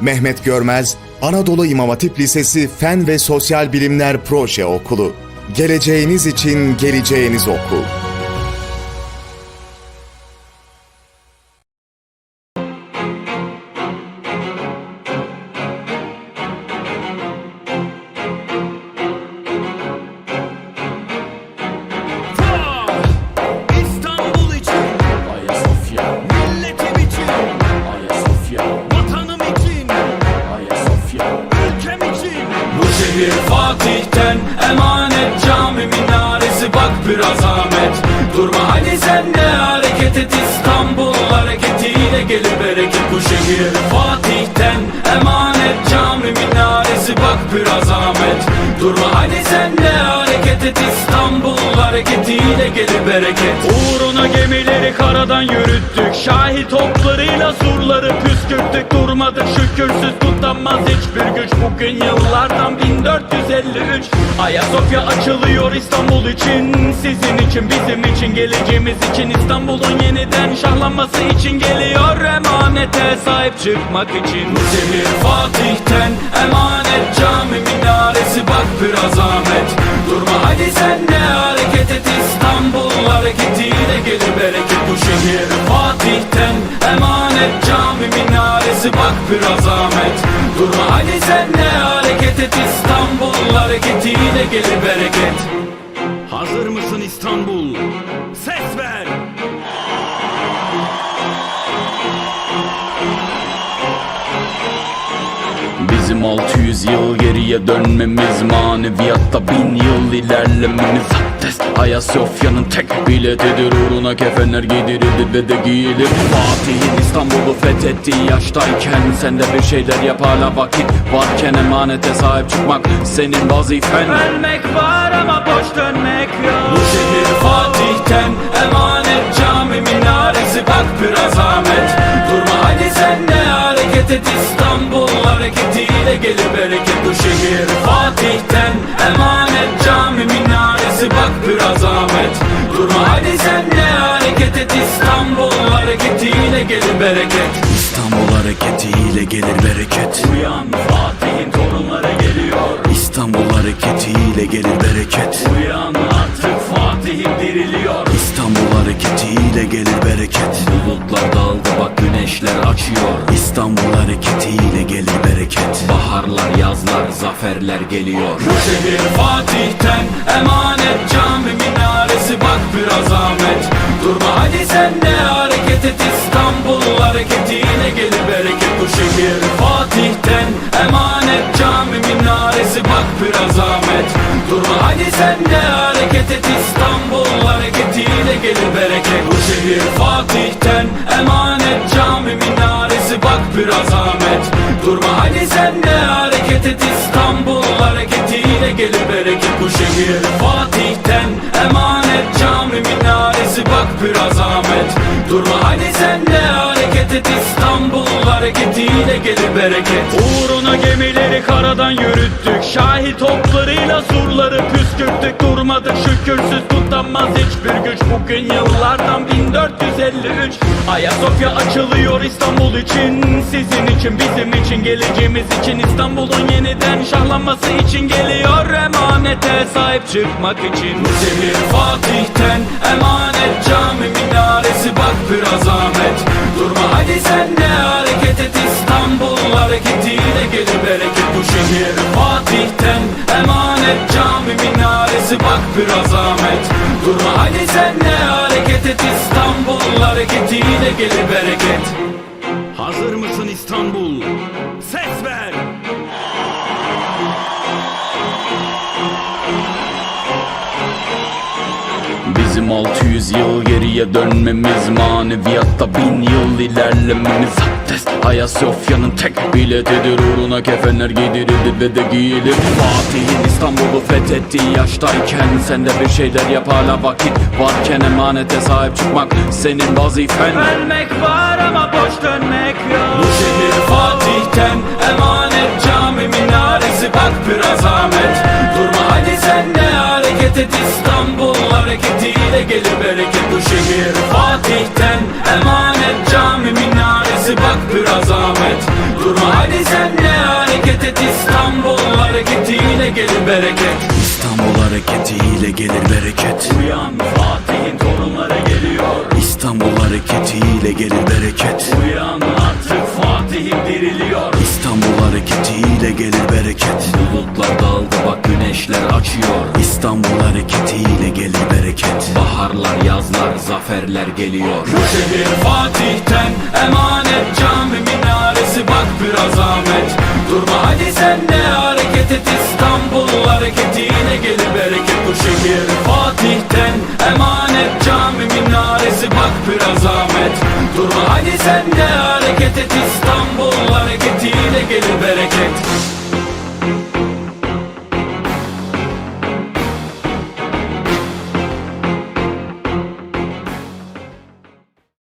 Mehmet Görmez, Anadolu İmam Hatip Lisesi Fen ve Sosyal Bilimler Proje Okulu. Geleceğiniz için geleceğiniz okul. Şehir Fatih'ten. Emanet Cami minaresi bak biraz Ahmet. Durma hadi sen de hareket et. İstanbul hareketiyle gelir bereket Bu şehir. Fatih'ten emanet Cami minaresi bak biraz Ahmet. Durma hadi sen de hareket et. İstanbul hareketiyle gelir bereket Uğruna gemileri karadan yürüttük. Şahi toplarıyla hiçbir güç Bugün yıllardan 1453 Ayasofya açılıyor İstanbul için. Sizin için bizim için geleceğimiz için. İstanbul'un yeniden şahlanması için geliyor Emanete sahip çıkmak için. Şehir Fatih'ten emanet cami minaresi bak biraz Ahmet. Durma hadi sen de hareket et. İstanbul hareketiyle gelir bereket. Bu şehir Fatih'ten emanet cami minaresi bak biraz Ahmet Durma hadi sen de hareket et İstanbul hareketiyle gelir bereket Hazır mısın İstanbul? Ses ver! Bizim 600 yıl geriye dönmemiz Maneviyatta bin yıl ilerlememiz Abdest Ayasofya'nın tek biletidir Uğruna kefenler giydirildi ve de giyilir. Fatih'in İstanbul'u fethettiği yaştayken Sen de bir şeyler yap hala vakit Varken emanete sahip çıkmak senin vazifen. Ölmek var ama boş dönmek yok. Bu şehir Fatih'ten emanet cami minaresi bak biraz Ahmet. Durma et İstanbul hareketiyle gelir bereket Bu şehir. Fatih'ten emanet cami minaresi bak biraz Ahmet. Durma hadi sen de hareket et İstanbul hareketiyle gelir bereket. İstanbul hareketiyle gelir bereket. Uyan Fatih'in torunları geliyor. İstanbul hareketiyle gelir bereket. Uyan artık Fatih'in diriliyor. İstanbul hareketiyle gelir bereket. Bulutlar dağıldı bak güneşler açıyor İstanbul hareketiyle gelir bereket. Baharlar yazlar zaferler geliyor. Bu şehir Fatih'ten emanet cami minaresi bak biraz Ahmet. Durma hadi sen de hareket et İstanbul hareketiyle gelir bereket Bu şehir. Fatih'ten emanet cami minaresi bak biraz Ahmet. Durma hadi sen de hareket et İstanbul hareketiyle gelir bereket şehir Fatih'ten emanet cami minaresi. Bak biraz Ahmet. Durma hadi sen de hareket et İstanbul hareketiyle gelir bereket. Uğruna gemileri karadan yürüttük. Şahi toplarıyla surları püskürttük. Durmadık şükürsüz tutanmaz hiçbir güç. Bugün yıllardan 1453 Ayasofya açılıyor İstanbul için. Sizin için bizim için geleceğimiz için. İstanbul'un yeniden şahlanması için geliyor Emanete sahip çıkmak için. Şehir Fatih'ten emanet cami minaresi bak biraz Ahmet. Durma hadi sen de hareket et İstanbul hareketiyle gelir bereket 600 yıl geriye dönmemiz Maneviyatta bin yıl ilerlememiz. Abdest Ayasofya'nın tek biletidir Uğruna kefenler giydirildi ve de giyilir. Fatih'in İstanbul'u fethettiği yaştayken Sen de bir şeyler yap hala vakit Varken emanete sahip çıkmak senin vazifen. Ölmek var ama boş dönmek Bu yok şehir Fatih'ten emanet cami minaresi. Bak biraz Ahmet Durma hadi sen de hareket et İstanbul hareketiyle gelir bereket Bu şehir. Fatih'ten emanet cami minaresi bak biraz Ahmet. Durma hadi sen de hareket et İstanbul hareketiyle gelir bereket. İstanbul hareketiyle gelir bereket. Uyan Fatih'in torunları geliyor. İstanbul hareketiyle gelir bereket. Uyan artık Fatih'im diriliyor hareketiyle gelir bereket. Bulutlar dağıldı bak güneşler açıyor. İstanbul hareketiyle gelir bereket. Baharlar yazlar zaferler geliyor. Bu şehir Fatih'ten emanet Cami minaresi bak biraz Ahmet. Durma hadi sen de hareket et İstanbul hareketiyle gelir bereket. Bu şehir Fatih'ten emanet Cami minaresi bak biraz Ahmet. Durma hadi sen de hareket et İstanbul hareketiyle gelir bereket